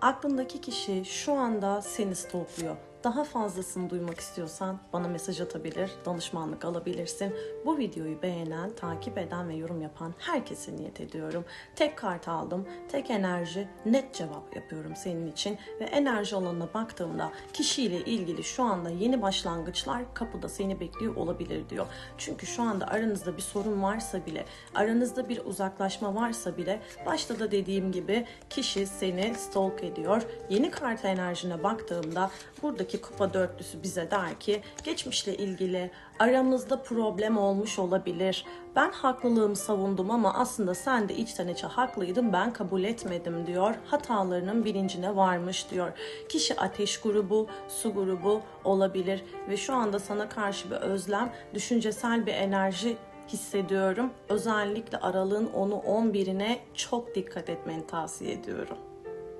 Aklındaki kişi şu anda seni stalkluyor. Daha fazlasını duymak istiyorsan bana mesaj atabilir, danışmanlık alabilirsin. Bu videoyu beğenen, takip eden ve yorum yapan herkese niyet ediyorum. Tek kart aldım, tek enerji, net cevap yapıyorum senin için. Ve enerji alanına baktığımda kişiyle ilgili şu anda yeni başlangıçlar kapıda seni bekliyor olabilir diyor. Çünkü şu anda aranızda bir sorun varsa bile, aranızda bir uzaklaşma varsa bile başta da dediğim gibi kişi seni stalk ediyor. Yeni kart enerjine baktığımda buradaki kupa dörtlüsü bize der ki geçmişle ilgili aramızda problem olmuş olabilir. Ben haklılığımı savundum ama aslında sen de içten içe haklıydın ben kabul etmedim diyor. Hatalarının bilincine varmış diyor. Kişi ateş grubu, su grubu olabilir ve şu anda sana karşı bir özlem, düşüncesel bir enerji hissediyorum. Özellikle aralığın 10'u 11'ine çok dikkat etmeni tavsiye ediyorum.